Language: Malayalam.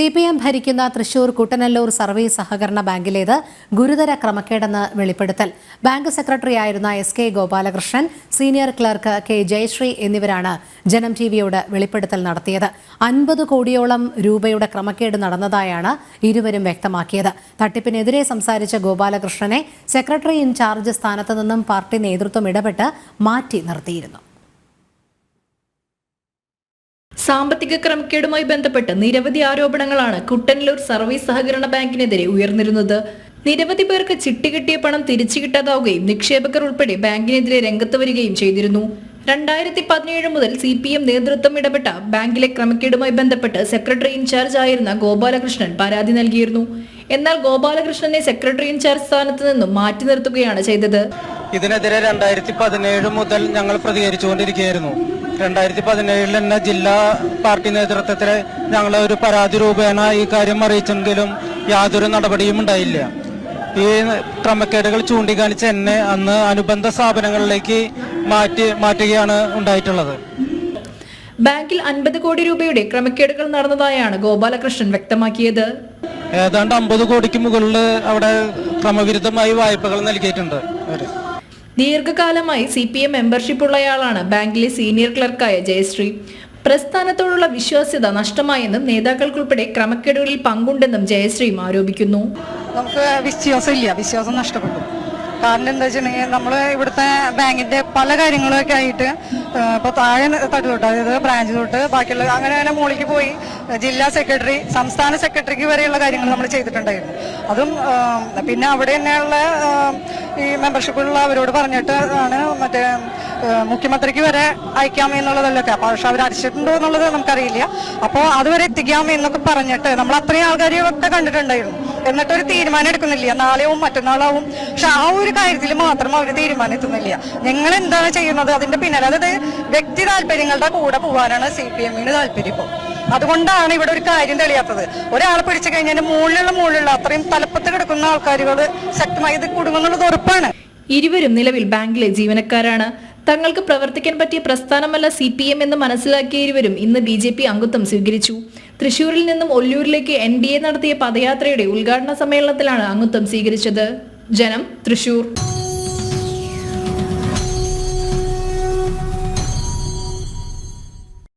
സി പി എം ഭരിക്കുന്ന തൃശൂർ കുട്ടനല്ലൂർ സർവീസ് സഹകരണ ബാങ്കിലേത് ഗുരുതര ക്രമക്കേടെന്ന് വെളിപ്പെടുത്തൽ. ബാങ്ക് സെക്രട്ടറിയായിരുന്ന S K Gopalakrishnan senior clerk K Jayashree എന്നിവരാണ് ജനം ടിവിയോട് വെളിപ്പെടുത്തൽ നടത്തിയത്. അൻപത് കോടിയോളം രൂപയുടെ ക്രമക്കേട് നടന്നതായാണ് ഇരുവരും വ്യക്തമാക്കിയത്. തട്ടിപ്പിനെതിരെ സംസാരിച്ച ഗോപാലകൃഷ്ണനെ സെക്രട്ടറി ഇൻചാർജ് സ്ഥാനത്ത് നിന്നും പാർട്ടി നേതൃത്വം ഇടപെട്ട് മാറ്റി നിർത്തിയിരുന്നു. സാമ്പത്തിക ക്രമക്കേടുമായി ബന്ധപ്പെട്ട് നിരവധി ആരോപണങ്ങളാണ് കുട്ടനല്ലൂർ സർവീസ് സഹകരണ ബാങ്കിനെതിരെ ഉയർന്നിരുന്നത്. നിരവധി പേർക്ക് ചിട്ടി കിട്ടിയ പണം തിരിച്ചു കിട്ടാതാവുകയും നിക്ഷേപകർ ഉൾപ്പെടെ ബാങ്കിനെതിരെ രംഗത്ത് വരികയും ചെയ്തിരുന്നു. രണ്ടായിരത്തി പതിനേഴ് മുതൽ സി പി എം നേതൃത്വം ഇടപെട്ട ബാങ്കിലെ ക്രമക്കേടുമായി ബന്ധപ്പെട്ട് സെക്രട്ടറി ഇൻചാർജ് ആയിരുന്ന ഗോപാലകൃഷ്ണൻ പരാതി നൽകിയിരുന്നു. എന്നാൽ ഗോപാലകൃഷ്ണനെ സെക്രട്ടറി ഇൻചാർജ് സ്ഥാനത്ത് നിന്നും മാറ്റി നിർത്തുകയാണ് ചെയ്തത്. ഇതിനെതിരെ രണ്ടായിരത്തി പതിനേഴ് മുതൽ ഞങ്ങൾ പ്രതികരിച്ചുകൊണ്ടിരിക്കുകയായിരുന്നു. രണ്ടായിരത്തി പതിനേഴിൽ തന്നെ ജില്ലാ പാർട്ടി നേതൃത്വത്തിൽ ഞങ്ങളെ ഒരു പരാതി രൂപേണ ഈ കാര്യം അറിയിച്ചെങ്കിലും യാതൊരു നടപടിയും ഉണ്ടായില്ല. ഈ ക്രമക്കേടുകൾ ചൂണ്ടിക്കാണിച്ച് എന്നെ അന്ന് അനുബന്ധ സ്ഥാപനങ്ങളിലേക്ക് മാറ്റി മാറ്റുകയാണ് ഉണ്ടായിട്ടുള്ളത്. ബാങ്കിൽ അൻപത് കോടി രൂപയുടെ ക്രമക്കേടുകൾ നടന്നതായാണ് ഗോപാലകൃഷ്ണൻ വ്യക്തമാക്കിയത്. ഏതാണ്ട് അമ്പത് കോടിക്ക് മുകളിൽ അവിടെ ക്രമവിരുദ്ധമായി വായ്പകൾ നൽകിയിട്ടുണ്ട് അവർ. ദീർഘകാലമായി സി പി എം മെമ്പർഷിപ്പ് ഉള്ളയാളാണ് ബാങ്കിലെ സീനിയർ ക്ലർക്കായ ജയശ്രീ. പ്രസ്ഥാനത്തോടുള്ള വിശ്വാസ്യത നഷ്ടമായെന്നും നേതാക്കൾക്കുൾപ്പെടെ ക്രമക്കേടുകളിൽ പങ്കുണ്ടെന്നും ജയശ്രീയും ആരോപിക്കുന്നു. നമുക്ക് വിശ്വാസം ഇല്ല വിശ്വാസം നഷ്ടപ്പെട്ടു. കാരണം എന്താ വെച്ചിട്ടുണ്ടെങ്കിൽ നമ്മൾ ഇവിടുത്തെ ബാങ്കിന്റെ പല കാര്യങ്ങളൊക്കെ ആയിട്ട് ഇപ്പോൾ താഴെ തട്ട് തൊട്ട് അതായത് ബ്രാഞ്ച് തൊട്ട് ബാക്കിയുള്ള അങ്ങനെ അങ്ങനെ മുകളിലേക്ക് പോയി ജില്ലാ സെക്രട്ടറി സംസ്ഥാന സെക്രട്ടറിക്ക് വരെയുള്ള കാര്യങ്ങൾ നമ്മൾ ചെയ്തിട്ടുണ്ടായിരുന്നു. അതും പിന്നെ അവിടെ തന്നെയുള്ള ഈ മെമ്പർഷിപ്പുള്ള അവരോട് പറഞ്ഞിട്ട് ആണ് മറ്റേ മുഖ്യമന്ത്രിക്ക് വരെ അയക്കാം എന്നുള്ളതല്ലൊക്കെ. അപ്പോൾ പക്ഷെ അവർ അടിച്ചിട്ടുണ്ടോ എന്നുള്ളത് നമുക്കറിയില്ല. അപ്പോൾ അതുവരെ എത്തിക്കാം എന്നൊക്കെ പറഞ്ഞിട്ട് നമ്മൾ അത്രയും ആൾക്കാരെയൊക്കെ കണ്ടിട്ടുണ്ടായിരുന്നു. എന്നിട്ട് ഒരു തീരുമാനം എടുക്കുന്നില്ല. നാളെയാവും മറ്റന്നാളാവും. പക്ഷെ ആ ഒരു കാര്യത്തിൽ മാത്രം അവർ തീരുമാനം എത്തുന്നില്ല. ഞങ്ങൾ എന്താണ് ചെയ്യുന്നത്? അതിന്റെ പിന്നാലെ അതായത് വ്യക്തി താല്പര്യങ്ങളുടെ കൂടെ പോകാനാണ് സി പി എമ്മിന് താല്പര്യം ഇപ്പോൾ അതുകൊണ്ടാണ് ഇവിടെ ഒരു കാര്യം തെളിയാത്തത്. ഒരാളെ പിടിച്ചു കഴിഞ്ഞാൽ മുകളിലുള്ള മുകളിലുള്ള അത്രയും തലപ്പത്ത് കിടക്കുന്ന ആൾക്കാരുകൾ ശക്തമായി കുടുങ്ങുന്നുള്ളത് ഉറപ്പാണ്. ഇരുവരും നിലവിൽ ബാങ്കിലെ ജീവനക്കാരാണ്. തങ്ങൾക്ക് പ്രവർത്തിക്കാൻ പറ്റിയ പ്രസ്ഥാനമല്ല സി പി എം എന്ന് മനസ്സിലാക്കിയ ഇരുവരും ഇന്ന് ബി ജെ പി അംഗത്വം സ്വീകരിച്ചു. തൃശൂരിൽ നിന്നും ഒല്ലൂരിലേക്ക് എൻ ഡി എ നടത്തിയ പദയാത്രയുടെ ഉദ്ഘാടന സമ്മേളനത്തിലാണ് അംഗത്വം സ്വീകരിച്ചത്. ജനം തൃശൂർ.